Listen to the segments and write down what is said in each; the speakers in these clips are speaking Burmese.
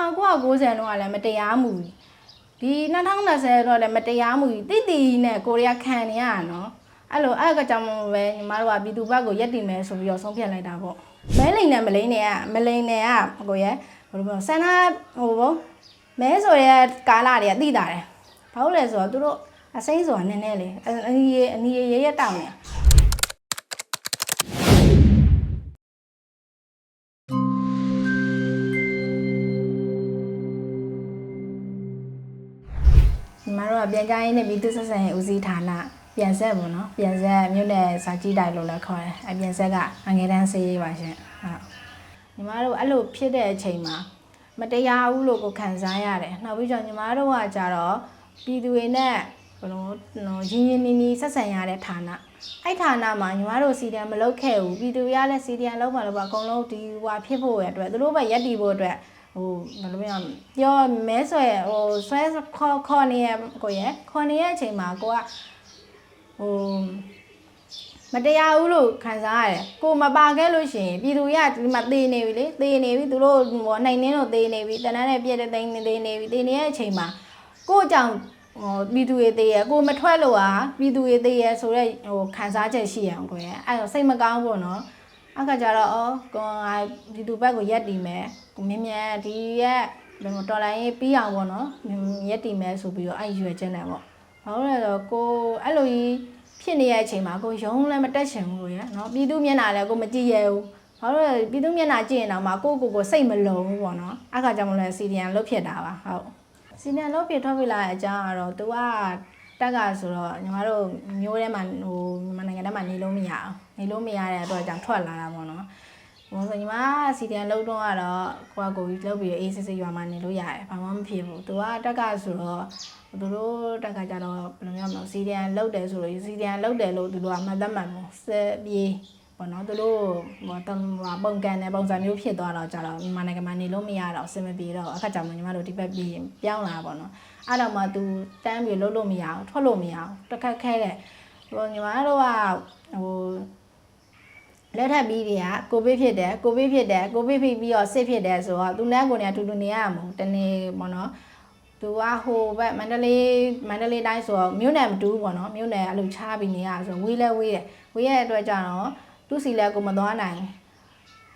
1990တော့လည်းမတရားမှုကြီးဒီ2020တော့လည်းမတရားမှုကြီးတိတိနဲ့ကိုရီးယားခံနေရတာနော်အဲ့လိုအဲ့ကကြောင့်မို့ပဲညီမတို့ကပြည်သူဘက်ကိုရက်တည်မယ်ဆိုပြီးတော့ဆုံးဖြတ်လိုက်တာပေါ့မဲလိန်နဲ့မလိန်နဲ့ကမလိန်နဲ့ကကိုရဲ့ဘယ်လိုပြောဆန္ဒဟိုဘောမဲဆိုရဲကာလာတွေကတိတာတယ်ဘာလို့လဲဆိုတော့သူတို့အစိမ့်ဆိုတာနည်းနည်းလေအနီးအနီးရရတောင်းနေညီ တို့ကပြန်ကြားရေးနဲ့ပြည်သူ့ဆက်ဆံရေးဦးစီးဌာနပြန်ဆက်ပေါ့နော်ပြန်ဆက်မြို့နယ်စာကြည့်တိုင်လို့လည်းခေါ်တယ်အပြန်ဆက်ကအငယ်တန်းစေးရေးပါရှင်ဟုတ်ညီမတို့အဲ့လိုဖြစ်တဲ့အချိန်မှာမတရားဘူးလို့ကိုခံစားရတယ်နောက်ပြီးတော့ညီမတို့ကကြတော့ပြည်သူတွေနဲ့ဘယ်လိုနော်ရင်းရင်းနီးနီးဆက်ဆံရတဲ့ဌာနအဲ့ဌာနမှာညီမတို့စီတန်မလုပ်ခဲ့ဘူးပြည်သူတွေကလည်းစီတန်လုပ်ပါလို့ပါအကုန်လုံးဒီဟွာဖြစ်ဖို့ရအတွက်သူတို့ပဲရက်တီဖို့အတွက် ဟိုဘယ်လိုပြောရမလဲပြောမဲဆွဲဟိုဆွဲခေါ်ခေါ်နေရကိုရခေါ်နေရအချိန်မှာကိုကဟိုမတရားဘူးလို့ခံစားရတယ်ကိုမပါခဲ့လို့ရှိရင်ပြည်သူရဒီမှာသေနေပြီလေသေနေပြီသူတို့ဟိုနိုင်နှင်းတို့သေနေပြီတန်းတန်းနဲ့ပြည့်တဲ့သိန်းသေနေပြီသေနေတဲ့အချိန်မှာကို့အကြောင်းဟိုပြည်သူတွေသေရကိုမထွက်လို့ဟာပြည်သူတွေသေရဆိုတော့ဟိုခံစားချက်ရှိရအောင်ကိုရအဲ့တော့စိတ်မကောင်းဘူးနော်အခါကျတော့အော်ကိုငါဒီသူဘက်ကိုရက်တည်မယ်ကို မြင်မြန်ဒီရက်ဘယ်လိုတော်လိုင်းရေးပြီးအောင်ပေါ့နော်ရက်တည်မယ်ဆိုပြီးတော့အဲ့ရွယ်ချက်နဲ့ပေါ့ဘာလို့လဲဆိုတော့ကိုအဲ့လိုကြီးဖြစ်နေတဲ့အချိန်မှာကိုရုံးလည်းမတက်ချင်ဘူးလို့ရနော်ပြည်သူမျက်နှာလည်းကိုမကြည့်ရဘူးဘာလို့လဲပြည်သူမျက်နှာကြည့်ရင်တော့မှကိုကိုကိုစိတ်မလုံဘူးပေါ့နော်အခါကျမှလည်းစီဒီယန်လုတ်ဖြစ်တာပါဟုတ်စီဒီယန်လုတ်ဖြစ်ထွက်ပြလာတဲ့အကြောင်းကတော့ तू ကတက်ကဆိုတော့ညီမတို့မျိုးထဲမှာဟိုမြန်မာနိုင်ငံထဲမှာနေလို့မရအောင်နေလို့မရတဲ့အတွက်ကြောင့်ထွက်လာတာပေါ့နော် ဘုံဆိုညီမစီတန်လုံးတော့ကတော့ကိုကကိုကြီးလောက်ပြီးအေးစစ်စစ်ရွာမှာနေလို့ရတယ်ဘာမှမဖြစ်ဘူးသူကတက်ကဆိုတော့သူတို့တက်ကကြတော့ဘယ်လိုမျိုးမလဲစီတန်လောက်တယ်ဆိုလို့စီတန်လောက်တယ်လို့သူတို့ကမှတ်သက်မှတ်ပေါ့စက်ပြေးပေါ့နော်သူတို့ဟိုတမ်ဟိုပုံကန်တဲ့ပုံစံမျိုးဖြစ်သွားတော့ကြတော့မြန်မာနိုင်ငံမှာနေလို့မရတော့အဆင်မပြေတော့အခါကြောင့်ညီမတို့ဒီဘက်ပြေးပြောင်းလာပေါ့နော်အဲ့တော့မှ तू တန်းပြီးလုံးလို့မရအောင်ထွက်လို့မရအောင်တစ်ခက်ခဲတဲ့ဟိုညီမတို့ကဟို လက်ထပ်ပြီးတွေကကိုဗစ်ဖြစ်တယ်ကိုဗစ်ဖြစ်တယ်ကိုဗစ်ဖြစ်ပြီးတော့စစ်ဖြစ်တယ်ဆိုတော့သူနဲ့ကိုနေအတူတူနေရမှာမဟုတ်တနေ့ပေါ့နော်သူကဟိုဘက်မန္တလေးမန္တလေးတိုင်းဆိုတော့မြို့နယ်မတူဘူးပေါ့နော်မြို့နယ်အဲ့လိုချားပြီးနေရဆိုဝေးလဲဝေးတယ်ဝေးရတဲ့အတွက်ကြောင့်တော့သူ့စီလဲကိုမသွားနိုင်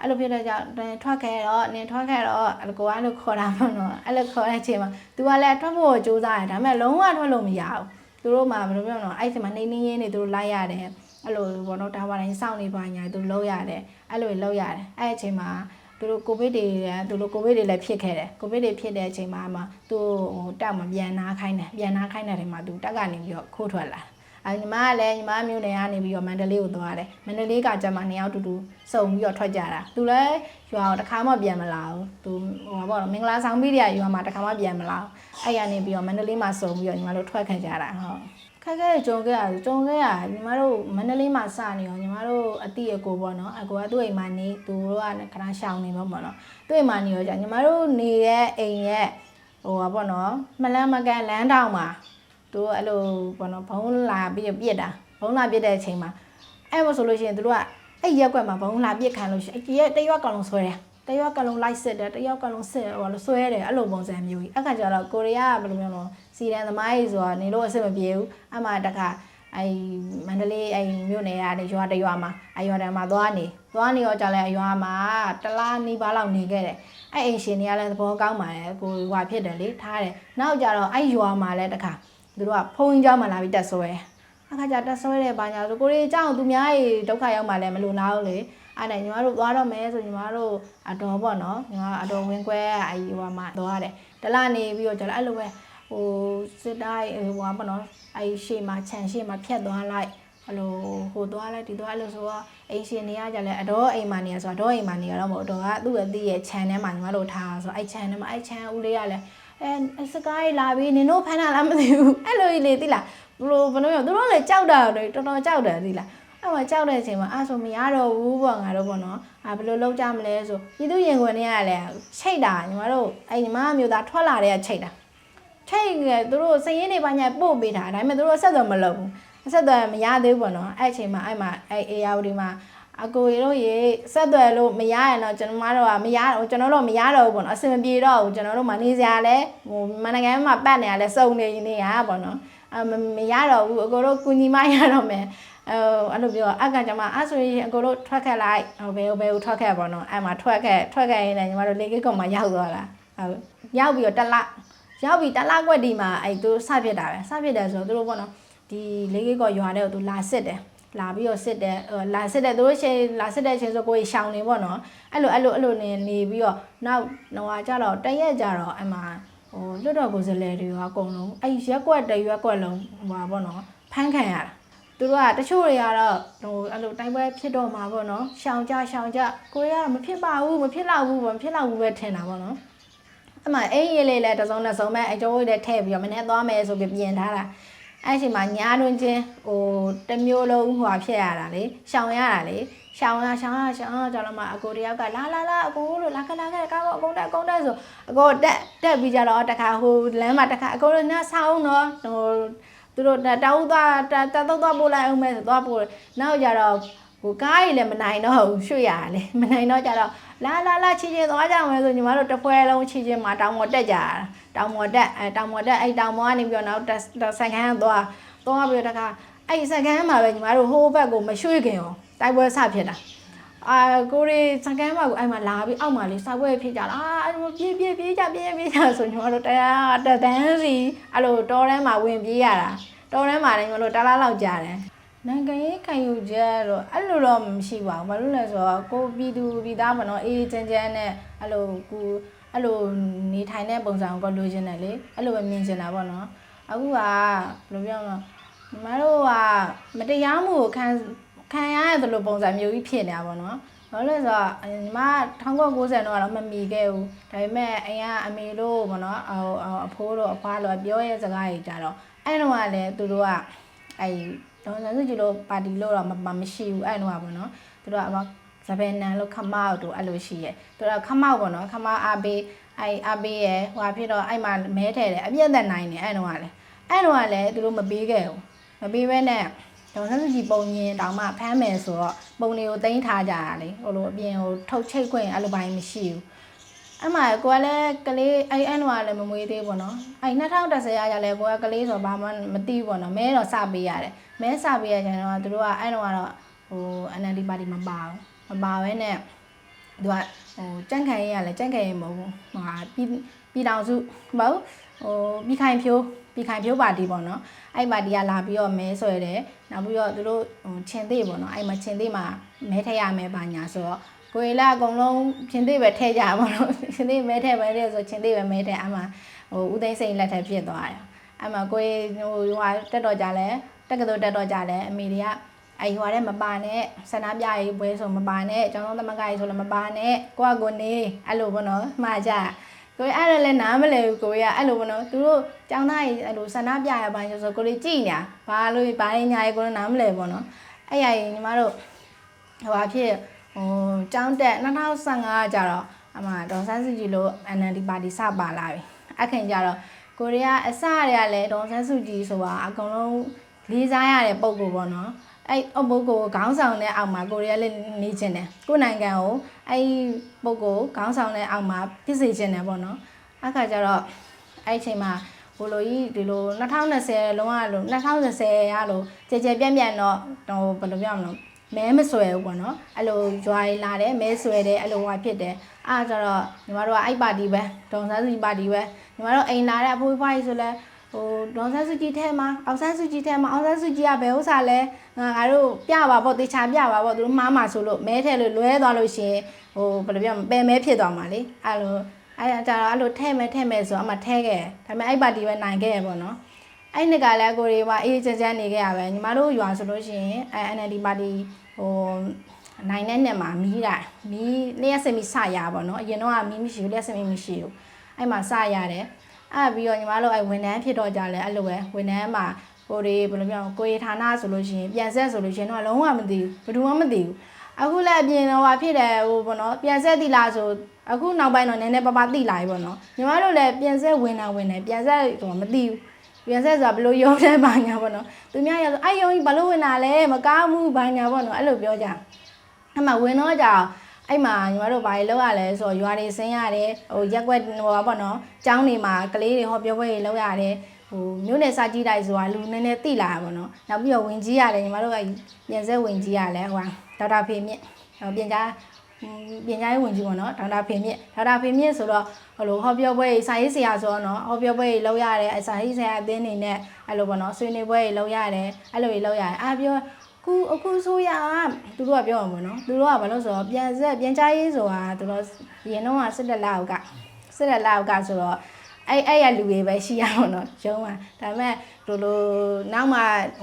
အဲ့လိုဖြစ်တဲ့ကြောင့်ထွက်ခဲ့တော့နင်ထွက်ခဲ့တော့အဲ့လိုကိုကအဲ့လိုခေါ်တာပေါ့နော်အဲ့လိုခေါ်တဲ့အချိန်မှာ तू ကလည်းထွက်ဖို့ကြိုးစားတယ်ဒါပေမဲ့လုံးဝထွက်လို့မရဘူးသူတို့မှဘယ်လိုပြောမလဲအဲ့ဒီမှာနေနေရင်းနေသူတို့လိုက်ရတယ် အဲ့လိုဘောနော်ဒါပါတိုင်းစောင့်နေပါညာသူလှုပ်ရတယ်အဲ့လိုလှုပ်ရတယ်အဲ့အချိန်မှာသူတို့ကိုဗစ်တွေသူတို့ကိုဗစ်တွေလည်းဖြစ်ခဲ့တယ်ကိုဗစ်တွေဖြစ်တဲ့အချိန်မှာမှသူဟိုတက်မပြန်နာခိုင်းတယ်ပြန်နာခိုင်းတဲ့ချိန်မှာသူတက်ကနေပြီးတော့ခိုးထွက်လာအဲ့ညီမကလည်းညီမမျိုးနယ်ကနေပြီးတော့မန္တလေးကိုသွားတယ်မန္တလေးကကျမှနှစ်ယောက်တူတူစုံပြီးတော့ထွက်ကြတာသူလည်းရွာကိုတစ်ခါမှပြန်မလာဘူးသူဟိုဘောနော်မင်္ဂလာဆောင်ပြီးတဲ့ရွာမှာတစ်ခါမှပြန်မလာဘူးအဲ့ရနေပြီးတော့မန္တလေးမှာစုံပြီးတော့ညီမတို့ထွက်ခဲ့ကြတာဟုတ် ခက်ခဲကြုံခဲ့ရကြုံခဲ့ရညီမတို့မန္တလေးမှာစနေရောညီမတို့အတိအကိုပေါ့နော်အကိုကသူ့အိမ်မှာနေသူတို့ကခဏရှောင်နေမှာပေါ့နော်သူ့အိမ်မှာနေရောကြာညီမတို့နေတဲ့အိမ်ရဲ့ဟိုပါပေါ့နော်မလန်းမကန်လမ်းတောင်မှာသူအဲ့လိုပေါ့နော်ဘုံလာပြီးပြစ်တာဘုံလာပြစ်တဲ့အချိန်မှာအဲ့မဆိုလို့ရှိရင်သူတို့ကအဲ့ရက်ကွက်မှာဘုံလာပြစ်ခံလို့ရှိရင်အဲ့ရက်တရွက်ကလုံးဆွဲတယ်တယောက်ကလုံးလိုက်စစ်တယ်တယောက်ကလုံးစစ်ဟိုလိုဆွဲတယ်အဲ့လိုပုံစံမျိုးကြီးအခါကျတော့ကိုရီးယားကဘယ်လိုမျိုးလဲ စီရန်သမားကြီးဆိုတာနေလို့အဆင်မပြေဘူးအမှတခါအဲမန္တလေးအဲမြို့နယ်ရတယ်ရွာတရွာမှာအရွာတမှာသွားနေသွားနေတော့ကြလဲအရွာမှာတလားနီးပါးလောက်နေခဲ့တယ်အဲ့အိမ်ရှင်တွေကလည်းသဘောကောင်းပါတယ်ကိုဟွာဖြစ်တယ်လေထားတယ်နောက်ကြတော့အဲ့ရွာမှာလည်းတခါသူတို့ကဖုန်းကြီးเจ้าမှာလာပြီးတက်ဆွဲအခါကျတက်ဆွဲတယ်ဘာညာဆိုကိုရီးအเจ้าသူများကြီးဒုက္ခရောက်မှလည်းမလို့နာဘူးလေ အဲ့ဒါညီမတို့သွားတော့မယ်ဆိုညီမတို့အတော်ပေါ့နော်ညီမအတော်ဝင်းခွဲအယူဟိုမှာသွားရတယ်တလနေပြီးတော့ကျတော့အဲ့လိုပဲ ဟိုစစ်တိုင်းဟိုဟာပေါ့နော်အဲ့ရှေ့မှာခြံရှေ့မှာဖြတ်သွားလိုက်အဲ့လိုဟိုသွားလိုက်ဒီသွားအဲ့လိုဆိုတော့အိမ်ရှင်နေရကြလဲအတော်အိမ်မှာနေရဆိုတော့အတော်အိမ်မှာနေရတော့မဟုတ်အတော်ကသူ့ရဲ့တည့်ရဲ့ခြံထဲမှာညီမတို့ထားဆိုတော့အဲ့ခြံထဲမှာအဲ့ခြံဦးလေးကလည်းအဲစကိုင်းလာပြီးနင်တို့ဖမ်းတာလားမသိဘူးအဲ့လိုကြီးလေသိလားဘလို့ဘလို့ရောသူတို့လည်းကြောက်တာတော့တော်တော်ကြောက်တယ်သိလားအဲ့မှာကြောက်တဲ့အချိန်မှာအဲ့ဆိုမရတော့ဘူးပေါ့ငါတို့ပေါ့နော်အာဘယ်လိုလုပ်ကြမလဲဆိုပြည်သူရင်ခွင်တွေကလည်းချိတ်တာညီမတို့အဲ့ညီမမျိုးသားထွက်လာတဲ့ကချိတ်တာ ချိတ်ကသူတို့စရင်တွေပါညာပို့ပေးတာဒါပေမဲ့သူတို့အဆက်အသွယ်မလုပ်ဘူးအဆက်အသွယ်မရသေးဘူးပေါ့နော်အဲ့အချိန်မှာအဲ့မှာအဲ့ AR ဒီမှာအကိုရေတို့ရေဆက်သွယ်လို့မရရင်တော့ကျွန်တော်တို့ကမရတော့ကျွန်တော်တို့မရတော့ဘူးပေါ့နော်အဆင်မပြေတော့ဘူးကျွန်တော်တို့မနေစရာလဲဟိုမနက်ကန်မှာပတ်နေရလဲစုံနေနေရပေါ့နော်အမမရတော့ဘူးအကိုတို့ကုညီမရတော့မယ်အဲအဲ့လိုပြောအကကြမှာအဲ့ဆိုရင်အကိုတို့ထွက်ခဲ့လိုက်ဟိုဘယ်ဘယ်ကိုထွက်ခဲ့ပေါ့နော်အဲ့မှာထွက်ခဲ့ထွက်ခဲ့ရင်လည်းညီမတို့လေကိကောင်မှာရောက်သွားတာဟုတ်ရောက်ပြီးတော့တက်လာ ရောက်ပြီးတက်လာကွက်ဒီမှာအဲ့သူစပြစ်တာပဲစပြစ်တယ်ဆိုတော့သူတို့ပေါ့နော်ဒီလေကိကောင်ရွာတဲ့ကိုသူလာစစ်တယ်လာပြီးတော့စစ်တယ်ဟိုလာစစ်တယ်သူတို့ရှင်လာစစ်တဲ့အချိန်ဆိုကိုယ်ရှောင်းနေပေါ့နော်အဲ့လိုအဲ့လိုအဲ့လိုနေနေပြီးတော့နောက်တော့ကြတော့တရက်ကြတော့အမှဟိုလွတ်တော်ကိုယ်စလဲတွေကအကုန်လုံးအဲ့ရက်ကွက်တရက်ကွက်လုံးဟိုပါပေါ့နော်ဖမ်းခံရတာသူတို့ကတချို့တွေကတော့ဟိုအဲ့လိုတိုင်းပွဲဖြစ်တော့မှာပေါ့နော်ရှောင်းကြရှောင်းကြကိုယ်ကတော့မဖြစ်ပါဘူးမဖြစ်တော့ဘူးမဖြစ်တော့ဘူးပဲထင်တာပေါ့နော် အမှအိမ်ရေးလေးလဲတစ်စုံတစ်စုံပဲအကျိုးတွေထည့်ပြီးတော့မနေ့သွားမယ်ဆိုပြီးပြင်ထားတာအဲ့ချိန်မှာညာတွင်ချင်းဟိုတစ်မျိုးလုံးဟိုဖြစ်ရတာလေရှောင်းရတာလေရှောင်းရရှောင်းရရှောင်းရကြောင့်မှအကိုတယောက်ကလာလာလာအကိုလို့လာခလာခဲ့ကားတော့အကုန်တက်အကုန်တက်ဆိုအကိုတက်တက်ပြီးကြတော့တခါဟိုလမ်းမှာတခါအကိုတို့ညဆောင်းတော့ဟိုသူတို့တောက်သွားတတုတ်သွားပို့လိုက်အောင်မဲဆိုသွားပို့နောက်ကြတော့ဟိုကားကြီးလည်းမနိုင်တော့ဘူးရွှေ့ရတယ်လေမနိုင်တော့ကြတော့ လာလာလာချီချီသွားကြမယ်ဆိုညီမတို့တစ်ဖွဲလုံးချီချီမှာတောင်ပေါ်တက်ကြတာတောင်ပေါ်တက်အဲတောင်ပေါ်တက်အဲတောင်ပေါ်ကနေပြီးတော့နောက်ဆိုင်ခန်းသွားသွားပြီးတော့တခါအဲ့ဆိုင်ခန်းမှာပဲညီမတို့ဟိုးဘက်ကိုမရွှေ့ခင်ရောတိုက်ပွဲဆဖြစ်တာအာကိုရီစကန်မှာကိုအဲ့မှာလာပြီးအောက်မှာလေးစာပွဲဖြစ်ကြတာအာအဲ့လိုပြေးပြေးပြေးကြပြေးပြေးကြဆိုညီမတို့တရားတတန်းစီအဲ့လိုတောထဲမှာဝင်ပြေးရတာတောထဲမှာလည်းညီမတို့တလားလောက်ကြာတယ် နိုင်ငံရေးခံယူချက်တော့အဲ့လိုတော့မရှိပါဘူးဘာလို့လဲဆိုတော့ကိုပြည်သူပြည်သားပေါ့နော်အေးချမ်းချမ်းနဲ့အဲ့လိုကိုအဲ့လိုနေထိုင်တဲ့ပုံစံကိုလိုချင်တယ်လေအဲ့လိုပဲမြင်ချင်တာပေါ့နော်အခုကဘယ်လိုပြောမလဲညီမတို့ကမတရားမှုကိုခံခံရတဲ့လိုပုံစံမျိုးကြီးဖြစ်နေတာပေါ့နော်ဘာလို့လဲဆိုတော့ညီမ1990တော့တော့မမီခဲ့ဘူးဒါပေမဲ့အိမ်ကအမေတို့ပေါ့နော်ဟိုအဖိုးတို့အဖွားတို့ပြောရဲ့စကားကြီးကြတော့အဲ့တော့ကလည်းသူတို့က အဲ့တော့ဆန်းစုကြည်လို့ပါတီလို့တော့မရှိဘူးအဲ့တော့ကပေါ့နော်သူတို့ကဇပယ်နန်လို့ခမောက်တို့အဲ့လိုရှိရဲ့သူတို့ခမောက်ပေါ့နော်ခမောက်အားပေးအဲ့အားပေးရဲ့ဟိုဟာဖြစ်တော့အဲ့မှာမဲထဲတယ်အပြည့်သက်နိုင်တယ်အဲ့တော့ကလည်းအဲ့တော့ကလည်းသူတို့မပေးခဲ့ဘူးမပေးဘဲနဲ့ဒေါ်ဆန်းစုကြည်ပုံရင်တောင်မှဖမ်းမယ်ဆိုတော့ပုံတွေကိုတင်ထားကြတာလေဟိုလိုအပြင်ဟိုထုတ်ချိတ်ခွင့်အဲ့လိုပိုင်းမရှိဘူး အမှကိုကလည်းကလေးအဲ့အဲ့တော့လည်းမမွေးသေးဘူးနော်အဲ့2010ရကြလဲကိုကကလေးဆိုဘာမှမသိဘူးပေါ့နော်မဲတော့စပေးရတယ်မဲစပေးရကြတော့သူတို့ကအဲ့တော့ကတော့ဟို NLD ပါတီမပါဘူးမပါဘဲနဲ့သူကဟိုကြန့်ခိုင်ရရလဲကြန့်ခိုင်ရမဟုတ်ဘူးဟာပြည်ပြည်တော်စုမဟုတ်ဟိုပြည်ခိုင်ဖြိုးပြည်ခိုင်ဖြိုးပါတီပေါ့နော်အဲ့ပါတီကလာပြီးတော့မဲဆွဲတယ်နောက်ပြီးတော့သူတို့ဟိုချင်းသေးပေါ့နော်အဲ့မှာချင်းသေးမှာမဲထည့်ရမယ်ပါညာဆိုတော့ကိုယ်လာအကုန်လုံးချင်းသေးပဲထည့်ကြပါတော့ ချင်းသေးမဲထည့်ပဲတဲ့ဆိုချင်းသေးပဲမဲထည့်အမှဟိုဦးသိန်းစိန်လက်ထက်ဖြစ်သွားတယ်အမှကိုယ်ဟိုဟိုတက်တော့ကြလဲတက်ကတော်တက်တော့ကြလဲအမေတွေကအဲ့ဟိုရဲမပါနဲ့ဆန္ဒပြရေးပွဲဆိုမပါနဲ့ကျောင်းတော်သမဂ္ဂရေးဆိုလည်းမပါနဲ့ကိုကကိုနေအဲ့လိုပေါ့နော်မှားကြကိုအဲ့ဒါလည်းနားမလဲဘူးကိုရအဲ့လိုပေါ့နော်သူတို့ကျောင်းသားကြီးအဲ့လိုဆန္ဒပြရပိုင်းဆိုကိုလေးကြည်ညာဘာလို့ဘာရင်းညာရေးကိုနားမလဲပေါ့နော်အဲ့ရရင်ညီမတို့ဟိုဘာဖြစ်ဟိုကျောင်းတက်2015ကျတော့ အမှဒေါ်ဆန်းစုကြည်လို့ NLD ပါတီစပါလာပြီအခင်ကျတော့ကိုရီးယားအစတွေကလည်းဒေါ်ဆန်းစုကြည်ဆိုတာအကုန်လုံးလေးစားရတဲ့ပုံကိုပေါ့နော်အဲ့အပုတ်ကိုခေါင်းဆောင်တဲ့အောက်မှာကိုရီးယားလေးနေကျင်တယ်ကိုနိုင်ငံကိုအဲ့ပုတ်ကိုခေါင်းဆောင်တဲ့အောက်မှာဖြစ်စေကျင်တယ်ပေါ့နော်အခါကျတော့အဲ့အချိန်မှာဘိုလိုကြီးဒီလို2020လုံးဝလို့2020ရလို့ကြဲကြဲပြန့်ပြန့်တော့ဟိုဘယ်လိုပြောမလဲ မဲမဆွဲဘူးပေါ့နော်အဲ့လိုကြွားလာတယ်မဲဆွဲတယ်အဲ့လိုဟွာဖြစ်တယ်အားကြတော့ညီမတို့ကအဲ့ပါတီပဲဒေါန်ဆန်းစုပါတီပဲညီမတို့အိမ်လာတဲ့အဖိုးဖွားကြီးဆိုလဲဟိုဒေါန်ဆန်းစုကြည်ထဲမှာအောင်ဆန်းစုကြည်ထဲမှာအောင်ဆန်းစုကြည်ကဘယ်ဥစ္စာလဲငါတို့ပြပါပေါ့တေချာပြပါပေါ့သူတို့မှားမှာဆိုလို့မဲထဲလို့လွဲသွားလို့ရှင်ဟိုဘယ်လိုပြောမလဲပယ်မဲဖြစ်သွားမှာလေအဲ့လိုအဲ့ကြတော့အဲ့လိုထဲမဲထဲမဲဆိုအမှထဲခဲ့ဒါပေမဲ့အဲ့ပါတီပဲနိုင်ခဲ့ရပေါ့နော်အဲ့နှစ်ကလည်းကိုရီကအေးချမ်းချမ်းနေခဲ့ရပဲညီမတို့ရွာဆိုလို့ရှိရင်အဲ NLD ပါတီ ဟိုနိုင်တဲ့နှစ်မှာမီးတာမီးလျှက်စမီစရပါတော့အရင်တော့ကမီးမရှိဘူးလျှက်စမီမရှိဘူးအဲ့မှာစရတယ်အဲ့ပြီးတော့ညီမတို့အဲ့ဝန်ထမ်းဖြစ်တော့ကြလဲအဲ့လိုပဲဝန်ထမ်းမှာကိုရီဘယ်လိုပြောကိုရီဌာနဆိုလို့ရှိရင်ပြန်ဆက်ဆိုလို့ရှိရင်တော့လုံးဝမသိဘူးဘယ်သူမှမသိဘူးအခုလည်းအပြင်တော့ဟာဖြစ်တယ်ဟိုပေါ့နော်ပြန်ဆက်တိလားဆိုအခုနောက်ပိုင်းတော့နည်းနည်းပါးပါးသိလာပြီပေါ့နော်ညီမတို့လည်းပြန်ဆက်ဝင်တာဝင်တယ်ပြန်ဆက်တော့မသိဘူး ပြန်ဆက်ဆိုတာဘလို့ရုံတဲ့ဘာညာပေါ့နော်သူများရဆိုအဲ့ယုံကြီးဘလို့ဝင်တာလဲမကားမှုဘာညာပေါ့နော်အဲ့လိုပြောကြအဲ့မှာဝင်တော့ကြတော့အဲ့မှာညီမတို့ဘာတွေလုပ်ရလဲဆိုတော့ရွာတွေဆင်းရတယ်ဟိုရက်ွက်ဟိုပါပေါ့နော်ကျောင်းတွေမှာကလေးတွေဟောပြောပွဲတွေလုပ်ရတယ်ဟိုမြို့နယ်စာကြည့်တိုက်ဆိုတာလူနည်းနည်းသိလာတာပေါ့နော်နောက်ပြီးတော့ဝင်ကြီးရတယ်ညီမတို့ကပြန်ဆက်ဝင်ကြီးရလဲဟိုဒေါက်တာဖေမြင့်ဟိုပြန်ကြား ပြန်ကြားရေးဝင်ကြီးပေါ့နော်ဒေါက်တာဖေမြင့်ဒေါက်တာဖေမြင့်ဆိုတော့ဟိုလိုဟောပြောပွဲစာရေးဆရာဆိုတော့နော်ဟောပြောပွဲတွေလုပ်ရတယ်အစာရေးဆရာအသင်းနေနဲ့အဲ့လိုပေါ့နော်ဆွေးနွေးပွဲတွေလုပ်ရတယ်အဲ့လိုတွေလုပ်ရတယ်အားပြောခုအခုဆိုရသူတို့ကပြောမှာပေါ့နော်သူတို့ကဘာလို့ဆိုတော့ပြန်ဆက်ပြန်ကြားရေးဆိုတာသူတို့ရင်တော့ကစစ်တက်လာကစစ်တက်လာကဆိုတော့အဲ့အဲ့ရလူတွေပဲရှိရအောင်နော်ရုံးမှာဒါပေမဲ့တို့လိုနောက်မှ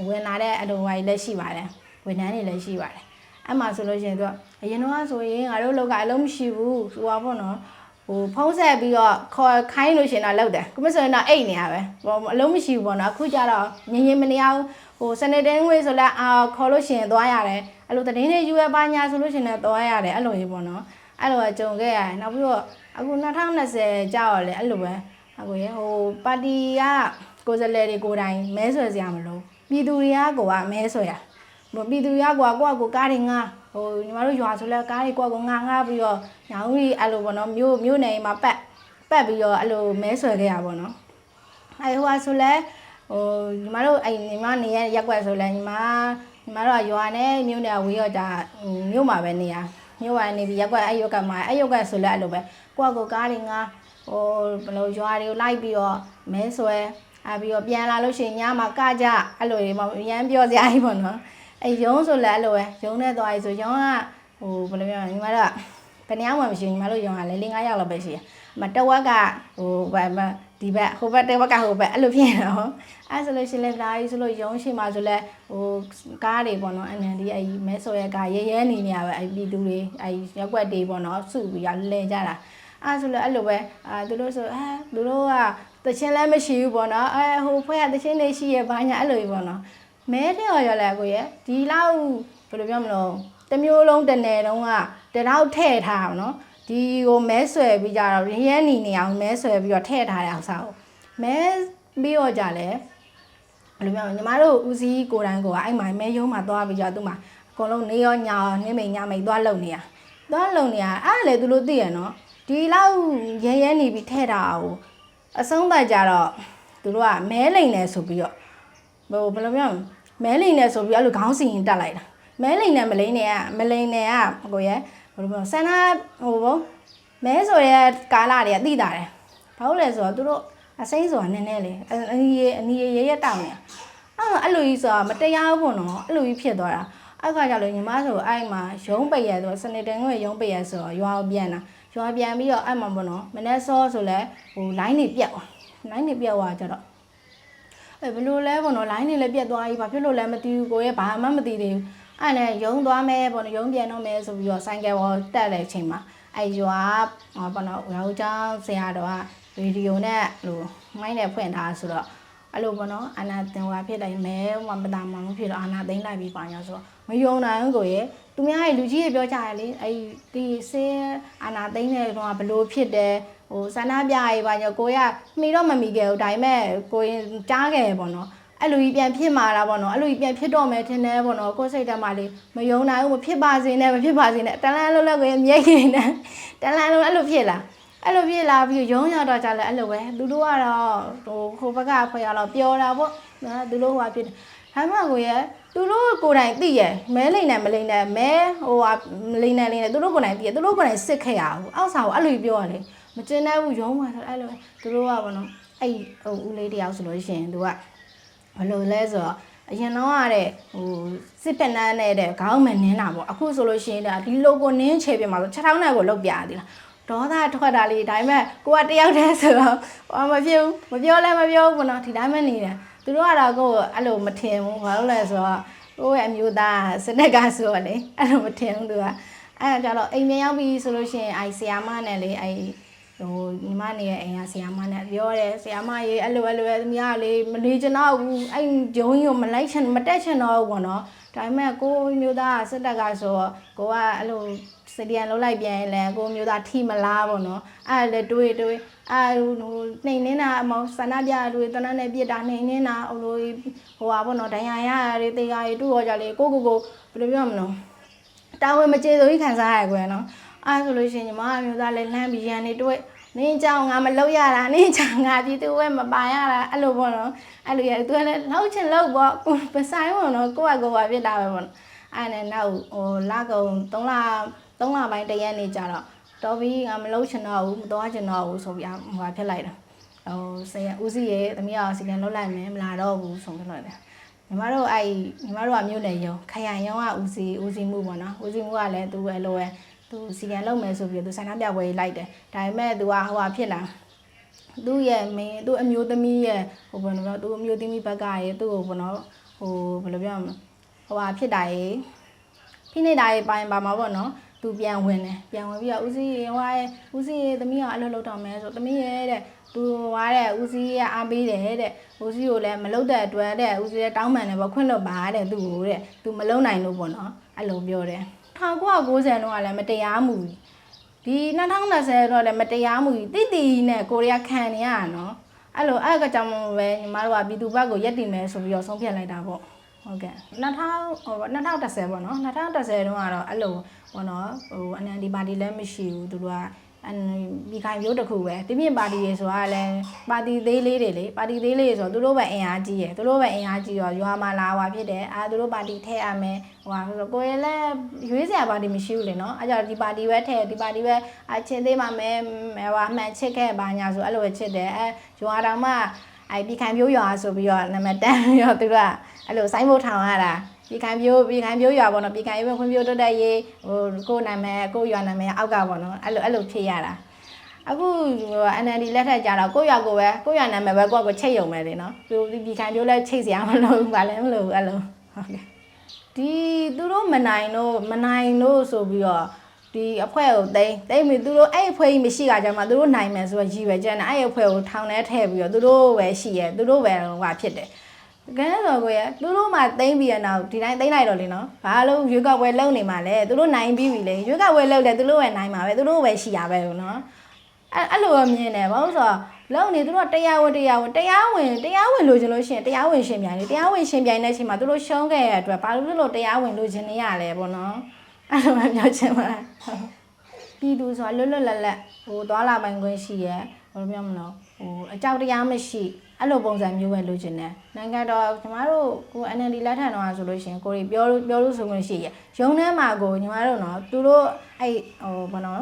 ဝင်လာတဲ့အလုပ်ဝိုင်းလည်းရှိပါတယ်ဝန်ထမ်းတွေလည်းရှိပါတယ် အဲ့မှာဆိုလို့ရှိရင်သူကအရင်တော့ဆိုရင်ငါတို့လောကအလုံးမရှိဘူးဆိုတာပေါ့နော်ဟိုဖုံးဆက်ပြီးတော့ခေါ်ခိုင်းလို့ရှင်တော့လောက်တယ်ခုမဆိုရင်တော့အိတ်နေရပဲဟိုအလုံးမရှိဘူးပေါ့နော်အခုကျတော့ငင်းငင်းမနေအောင်ဟိုစနေတင်းငွေဆိုလဲအာခေါ်လို့ရှိရင်သွားရတယ်အဲ့လိုသတင်းတွေယူရပါညာဆိုလို့ရှိရင်လည်းသွားရတယ်အဲ့လိုကြီးပေါ့နော်အဲ့လိုကကြုံခဲ့ရတယ်နောက်ပြီးတော့အခု2020ကြောက်ရလဲအဲ့လိုပဲအခုရေဟိုပါတီကကိုယ်စားလှယ်တွေကိုယ်တိုင်မဲဆွယ်စရာမလိုပြည်သူတွေကကိုကမဲဆွယ်ရဟို ပြည်သူတွေကကိုကကိုကကိုကားတွေငါဟိုညီမတို့ရွာဆိုလဲကားတွေကိုကကိုငါငါပြီးတော့ညောင်ကြီးအဲ့လိုပေါ့နော်မြို့မြို့နယ်မှာပတ်ပတ်ပြီးတော့အဲ့လိုမဲဆွယ်ခဲ့ရပါပေါ့နော်အဲ့ဟိုကဆိုလဲဟိုညီမတို့အဲ့ညီမနေရရက်ွက်ဆိုလဲညီမညီမတို့ကရွာနဲ့မြို့နယ်ဝေးတော့ဒါမြို့မှာပဲနေရမြို့ကနေပြီးရက်ွက်အဲ့ရုပ်ကမှာအဲ့ရုပ်ကဆိုလဲအဲ့လိုပဲကိုယ့်ကိုကားတွေငါဟိုဘယ်လိုရွာတွေကိုလိုက်ပြီးတော့မဲဆွဲအပြီးတော့ပြန်လာလို့ရှိရင်ညမှာကကြအဲ့လိုတွေမရမ်းပြောစရာကြီးပေါ့နော် အဲ့ရုံးဆိုလဲအဲ့လိုပဲရုံးနဲ့သွားရေးဆိုရုံးကဟိုဘယ်လိုပြောလဲညီမတို့ကဘယ်နှယောက်မှမရှိဘူးညီမတို့ရုံးကလည်း၄၅ယောက်လောက်ပဲရှိတယ်မတဝက်ကဟိုဘာမှဒီဘက်ဟိုဘက်တဝက်ကဟိုဘက်အဲ့လိုဖြစ်နေတော့အဲ့ဆိုလို့ရှိရင်လည်းဒါကြီးဆိုလို့ရုံးရှိမှဆိုလဲဟိုကားတွေပေါ့နော်အနန်ဒီအဲ့မဲဆော်ရဲ့ကားရဲရဲနေနေရပဲအဲ့ပြည်သူတွေအဲ့ရက်ွက်တွေပေါ့နော်စုပြီးရလဲကြတာအဲ့ဆိုလည်းအဲ့လိုပဲအာသူတို့ဆိုအာသူတို့ကတချင်းလည်းမရှိဘူးပေါ့နော်အဲဟိုဖွဲ့ကတချင်းတွေရှိရဘာညာအဲ့လိုကြီးပေါ့နော် မဲတဲ့ရော်ရလဲကိုရဲ့ဒီလောက်ဘယ်လိုပြောမလို့တမျိုးလုံးတနယ်တုံးကတလောက်ထည့်ထားအောင်နော်ဒီကိုမဲဆွဲပြီးကြတော့ရင်းရင်းနေနေအောင်မဲဆွဲပြီးတော့ထည့်ထားတဲ့အောင်စားကိုမဲပြီးတော့ကြလဲဘယ်လိုပြောလဲညီမတို့ဦးစီးကိုတိုင်းကိုကအဲ့မှာမဲယုံမှာသွားပြီးကြသူ့မှာအကုန်လုံးနေရောညာရောနေမိန်ညာမိန်သွားလုံနေရသွားလုံနေရအဲ့ဒါလေသူတို့သိရနော်ဒီလောက်ရဲရဲနေပြီးထည့်တာအောင်အဆုံးသတ်ကြတော့သူတို့ကမဲလိန်နေဆိုပြီးတော့ဟိုဘယ်လိုပြောမဲလိ န်နေဆိုပြီးအဲ့လိုခေါင်းစီရင်တက်လိုက်တာမဲလိန်နေမလိန်နေကမလိန်နေကကိုရဲ့ဘယ်လိုပြောဆန္ဒဟိုဘောမဲဆိုရဲကာလာတွေကသိတာတယ်ဘာလို့လဲဆိုတော့သူတို့အစိမ့်ဆိုတာနည်းနည်းလေအနီးအနီးရဲရဲတောင်းနေအဲ့အဲ့လိုကြီးဆိုတာမတရားဘူးပေါ့နော်အဲ့လိုကြီးဖြစ်သွားတာအဲ့ခါကျလို့ညီမဆိုအဲ့မှာရုံးပိတ်ရဆိုစနေတန်ကရုံးပိတ်ရဆိုတော့ရွာကိုပြန်တာရွာပြန်ပြီးတော့အဲ့မှာပေါ့နော်မနေ့စောဆိုလဲဟို line တွေပြတ်သွား line တွေပြတ်သွားကြတော့အဲ ဘယ်လိုလဲပေါ့နော် line တွေလည်းပြတ်သွားပြီဘာဖြစ်လို့လဲမသိဘူးကိုရဲ့ဘာမှမသိသေးဘူးအဲ့နဲ့ရုံးသွားမယ်ပေါ့နော်ရုံးပြန်တော့မယ်ဆိုပြီးတော့ဆိုင်ကယ်ပေါ်တက်တဲ့အချိန်မှာအဲရွာဟောပေါ့နော်ရောချောင်းဆရာတော်ကရေဒီယိုနဲ့လို့မိုင်းနဲ့ဖွင့်ထားဆိုတော့အဲ့လိုပေါ့နော်အာနာတင်ဝါဖြစ်လိုက်မဲမမတာမမဖြစ်တော့အာနာသိမ့်လိုက်ပြီးပါညာဆိုတော့မယုံနိုင်ဘူးကိုရဲ့သူများရဲ့လူကြီးတွေပြောကြရလေအဲ့ဒီစင်းအာနာသိမ့်တဲ့တော့ဘလို့ဖြစ်တယ် ဟိုဆန္ဒပြရေးပါညကိုရမှီတော့မမီခဲ့ဘူးဒါပေမဲ့ကိုရင်ကြားခဲ့ပေါ့နော်အဲ့လိုကြီးပြန်ဖြစ်มาတာပေါ့နော်အဲ့လိုကြီးပြန်ဖြစ်တော့မယ်ထင်တယ်ပေါ့နော်ကိုယ်စိတ်ထဲမှာလေမယုံနိုင်ဘူးမဖြစ်ပါစေနဲ့မဖြစ်ပါစေနဲ့တလန်းလုံးလည်းကိုယ်မြဲနေတယ်တလန်းလုံးအဲ့လိုဖြစ်လာအဲ့လိုဖြစ်လာပြီးရုံးရတော့ကြလဲအဲ့လိုပဲသူတို့ကတော့ဟိုခိုးဘက်ကခွဲရတော့ပျော်တာပေါ့နော်သူတို့ဟိုဖြစ်တယ်ဒါမှကိုရဲ့သူတို့ကိုယ်တိုင်သိရမဲလိမ့်နဲ့မလိမ့်နဲ့မဲဟိုဟာမလိမ့်နဲ့လိမ့်နဲ့သူတို့ကိုယ်တိုင်သိရသူတို့ကိုယ်တိုင်စစ်ခဲ့ရဘူးအောက်စာကိုအဲ့လိုပြောရလေ မကျင်တဲ့ဘူးရုံးမှာဆိုအဲ့လိုသူတို့ကဘောနော်အဲ့ဟိုဦးလေးတယောက်ဆိုလို့ရှိရင်သူကဘယ်လိုလဲဆိုတော့အရင်တော့ကတဲ့ဟိုစစ်ပက်နန်းနဲ့တဲ့ခေါင်းမနင်းတာပေါ့အခုဆိုလို့ရှိရင်ဒါဒီ logo နင်းချေပြမှာဆို6ထောင်းနဲ့ကိုလုတ်ပြရသေးလားဒေါသထွက်တာလေးဒါပေမဲ့ကိုကတယောက်တည်းဆိုတော့ဟောမဖြစ်ဘူးမပြောလဲမပြောဘူးပေါ့နော်ဒီတိုင်းပဲနေတယ်သူတို့ကတော့ကိုယ်အဲ့လိုမထင်ဘူးဘာလို့လဲဆိုတော့ကိုယ့်ရဲ့အမျိုးသားစနက်ကဆိုတော့လေအဲ့လိုမထင်ဘူးသူကအဲ့ဒါကြတော့အိမ်ပြန်ရောက်ပြီဆိုလို့ရှိရင်အိုင်ဆီယာမနဲ့လေအဲ့ ဟိုညီမနေရဲ့အိမ်ကဆရာမနဲ့ပြောတယ်ဆရာမရေအဲ့လိုအဲ့လိုပဲသမီးကလေမနေချင်တော့ဘူးအဲ့ဂျုံကြီးကိုမလိုက်ချင်မတက်ချင်တော့ဘူးပေါ့နော်ဒါပေမဲ့ကိုမျိုးသားကစစ်တပ်ကဆိုတော့ကိုကအဲ့လိုစတီယန်လုံးလိုက်ပြန်ရင်လည်းကိုမျိုးသားထိမလားပေါ့နော်အဲ့လည်းတွေးတွေးအဲ့ဟိုနှိမ်နေတာအမောဆန္ဒပြတွေတနက်နဲ့ပြစ်တာနှိမ်နေတာဟိုလိုဟိုဟာပေါ့နော်ဒဏ်ရာရရတွေတေးရတွေတူရောကြလေကိုကိုကိုဘယ်လိုပြောမလို့တာဝန်မကျေဆိုကြီးခံစားရကွယ်နော်အဲဆိုလို့ရှိရင်ညီမအမျိုးသားလည်းလှမ်းပြီးရန်နေတွေ့ နင်းကြောင့်ငါမလုပ်ရတာနင်းကြောင့်ငါပြည်သူဝဲမပါရတာအဲ့လိုပေါ့နော်အဲ့လိုရသူကလည်းလှုပ်ချင်လှုပ်ပေါ့ကိုပဆိုင်ပေါ့နော်ကိုယ့်ကကိုယ်ပါဖြစ်တာပဲပေါ့နော်အဲ့နဲ့နောက်ဟိုလကုံ3လ3လပိုင်းတရက်နေကြတော့တော်ပြီငါမလုပ်ချင်တော့ဘူးမသွားချင်တော့ဘူးဆိုပြီးဟိုဟာဖြစ်လိုက်တာဟိုဆရာဦးစီးရဲ့သမီးအောင်စီကံလုပ်လိုက်မယ်မလာတော့ဘူးဆိုပြီးတော့တယ်ညီမတို့အဲ့ညီမတို့ကမြို့နယ်ရုံခရိုင်ရုံကဦးစီးဦးစီးမှုပေါ့နော်ဦးစီးမှုကလည်းသူအဲ့လိုပဲ သူစီကံလုပ်မယ်ဆိုပြီးသူဆိုင်ကားပြပွဲလိုက်တယ်ဒါပေမဲ့သူကဟိုဟာဖြစ်လာသူ့ရဲ့မင်းသူ့အမျိုးသမီးရဲ့ဟိုဘယ်လိုပြောသူ့အမျိုးသမီးဘက်ကရေသူ့ကိုဘယ်နော်ဟိုဘယ်လိုပြောမလဲဟိုဟာဖြစ်တာရေဖိနေတာရေပိုင်းပါမှာပေါ့နော်သူပြန်ဝင်တယ်ပြန်ဝင်ပြီးတော့ဦးစီးရေဟိုရဲ့ဦးစီးရေသမီးကအလုပ်လုပ်တော့မယ်ဆိုသမီးရဲ့တဲ့သူဟွာတဲ့ဦးစီးရဲ့အားပေးတယ်တဲ့ဦးစီးကိုလည်းမလုပ်တဲ့အတွက်တဲ့ဦးစီးရဲ့တောင်းပန်တယ်ပေါ့ခွင့်လွတ်ပါတဲ့သူ့ကိုတဲ့သူမလုပ်နိုင်လို့ပေါ့နော်အဲ့လိုပြောတယ် 1990တော့ကလည်းမတရားမှုဒီ2020တော့လည်းမတရားမှုတိတိနဲ့ကိုရီးယားခံနေရတာနော်အဲ့လိုအဲ့ကကြောင့်မို့ပဲညီမတို့ကပြည်သူဘက်ကိုရက်တည်မယ်ဆိုပြီးတော့ဆုံးဖြတ်လိုက်တာပေါ့ဟုတ်ကဲ့2000ဟို2010ပေါ့နော်2010တုန်းကတော့အဲ့လိုပေါ့နော်ဟိုအနန်ဒီပါတီလည်းမရှိဘူးသူတို့ကအန် ဒီခိုင်မျိုးတစ်ခုပဲပြပြပါတီရေဆိုတာလည်းပါတီသေးလေးတွေလေပါတီသေးလေးတွေဆိုတော့သူတို့ပဲအင်အားကြီးရယ်သူတို့ပဲအင်အားကြီးရောရွာမှာလာဟွာဖြစ်တယ်အာသူတို့ပါတီထည့်ရမယ်ဟွာဆိုတော့ကိုယ်ရလည်းရွေးစရာပါတီမရှိဘူးလေနော်အဲကြောင့်ဒီပါတီပဲထည့်ဒီပါတီပဲအချင်းသေးမှမဲဟွာမှန်ချစ်ခဲ့ပါညာဆိုအဲ့လိုပဲချစ်တယ်အဲရွာတော်မှအဲ့ဒီခိုင်မျိုးရွာဆိုပြီးတော့နာမည်တန်းပြီးတော့သူတို့ကအဲ့လိုစိုင်းဖို့ထောင်ရတာ ပြည်ခိုင်ပြိုးပြည်ခိုင်ပြိုးရွာပေါ့နော်ပြည်ခိုင်ရွာဖွံ့ဖြိုးတိုးတက်ရေးဟိုကိုယ်နာမည်ကိုယ်ရွာနာမည်အောက်ကပေါ့နော်အဲ့လိုအဲ့လိုဖြစ်ရတာအခုဟို NLD လက်ထက်ကြတော့ကိုယ့်ရွာကိုပဲကိုယ့်ရွာနာမည်ပဲကိုယ့်ကိုချိတ်ရုံပဲလေနော်သူပြည်ခိုင်ပြိုးလဲချိတ်စရာမလိုဘူးဗာလဲမလိုဘူးအဲ့လိုဟုတ်ကဲ့ဒီသူတို့မနိုင်လို့မနိုင်လို့ဆိုပြီးတော့ဒီအဖွဲ့ကိုတိမ့်တိမ့်ပြီးသူတို့အဲ့အဖွဲ့ကြီးမရှိကြကြမှာသူတို့နိုင်မယ်ဆိုတော့ရည်ပဲကျန်တယ်အဲ့အဖွဲ့ကိုထောင်ထဲထည့်ပြီးတော့သူတို့ပဲရှိရဲသူတို့ပဲဟိုဟာဖြစ်တယ် ကဲတော့ကိုရသူတို့မှတိမ့်ပြီးရနောက်ဒီတိုင်းတိမ့်လိုက်တော့လေနော်ဘာလို့ရွေးကောက်ပွဲလုပ်နေမှာလဲသူတို့နိုင်ပြီးပြီလေရွေးကောက်ပွဲလုပ်တယ်သူတို့ပဲနိုင်မှာပဲသူတို့ပဲရှိရပဲလို့နော်အဲ့အဲ့လိုပဲမြင်တယ်ဘာလို့ဆိုတော့လုံနေသူတို့ကတရားဝင်တရားဝင်တရားဝင်တရားဝင်လို့ခြင်းလို့ရှိရင်တရားဝင်ရှင်ပြိုင်လေတရားဝင်ရှင်ပြိုင်တဲ့အချိန်မှာသူတို့ရှုံးခဲ့ရတဲ့အတွက်ဘာလို့လို့တရားဝင်လို့ခြင်းနေရလဲပေါ့နော်အဲ့လိုပဲပြောချင်ပါပြည်သူဆိုတာလွတ်လွတ်လပ်လပ်ဟိုသွားလာပိုင်ခွင့်ရှိရဲဘယ်လိုပြောမလဲဟိုအကြောက်တရားမရှိ အဲ့လိုပုံစံမျိုးပဲလိုချင်တယ်နိုင်ငံတော်ညီမတို့ကို NLD လက်ထက်တော့ဆိုလို့ရှိရင်ကိုရီပြောလို့ပြောလို့ဆိုလို့ရှိရရုံထဲမှာကိုညီမတို့နော်သူတို့အဲ့ဟိုဘာနော်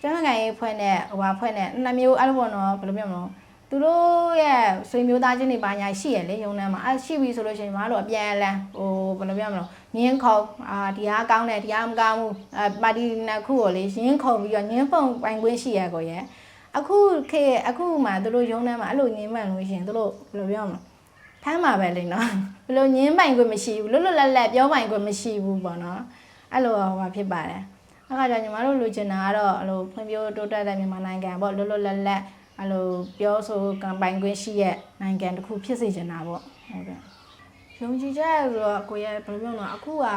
ကျန်းမာရေးဖွဲ့နဲ့ဟိုဟာဖွဲ့နဲ့နှစ်မျိုးအဲ့လိုပေါ့နော်ဘယ်လိုပြောမလဲသူတို့ရဲ့ဆွေမျိုးသားချင်းတွေပါညာရှိရလေရုံထဲမှာအဲ့ရှိပြီဆိုလို့ရှိရင်ညီမတို့အပြန်အလှန်ဟိုဘယ်လိုပြောမလဲညင်းခုံအာဒီဟာကောင်းတယ်ဒီဟာမကောင်းဘူးအဲပါတီနှစ်ခုကိုလေညင်းခုံပြီးတော့ညင်းဖုံပိုင်ခွင့်ရှိရကိုရဲ့ အခုခေတ်အခုမှသူတို့ရုံးထဲမှာအဲ့လိုညင်းမှန်လို့ရှရင်သူတို့ဘယ်လိုပြောမလဲဖမ်းမှာပဲလေနော်ဘယ်လိုညင်းပိုင်ခွင့်မရှိဘူးလွတ်လွတ်လပ်လပ်ပြောပိုင်ခွင့်မရှိဘူးပေါ့နော်အဲ့လိုဟောဖြစ်ပါတယ်အခါကျညီမတို့လူချင်တာကတော့အဲ့လိုဖွံ့ဖြိုးတိုးတက်တဲ့မြန်မာနိုင်ငံပေါ့လွတ်လွတ်လပ်လပ်အဲ့လိုပြောဆိုကံပိုင်ခွင့်ရှိရဲ့နိုင်ငံတစ်ခုဖြစ်စေချင်တာပေါ့ဟုတ်ကဲ့ယုံကြည်ချက်ဆိုတော့ကိုရဲ့ဘယ်လိုပြောမလဲအခုကဟို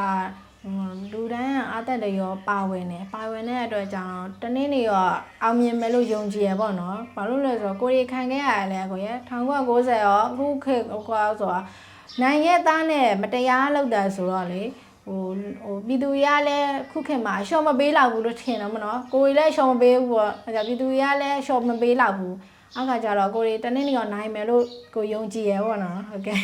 လူတန်းကအားတက်တယ်ရောပါဝင်တယ်ပါဝင်တဲ့အတွက်ကြောင့်တနေ့နေ့ရောအောင်မြင်မယ်လို့ယုံကြည်ရပေါ့နော်ဘာလို့လဲဆိုတော့ကိုရီခံခဲ့ရတယ်လေကိုရ1990ရောအခုခေတ်ကွာဆိုတော့နိုင်ရဲ့သားနဲ့မတရားလုပ်တာဆိုတော့လေဟိုဟိုပြည်သူရလည်းခုခေတ်မှာအလျှော့မပေးလောက်ဘူးလို့ထင်တော့မနော်ကိုရီလည်းအလျှော့မပေးဘူးပေါ့အဲဒါပြည်သူရလည်းအလျှော့မပေးလောက်ဘူးအခါကျတော့ကိုရီတနေ့နေ့ရောနိုင်မယ်လို့ကိုယုံကြည်ရပေါ့နော်ဟုတ်ကဲ့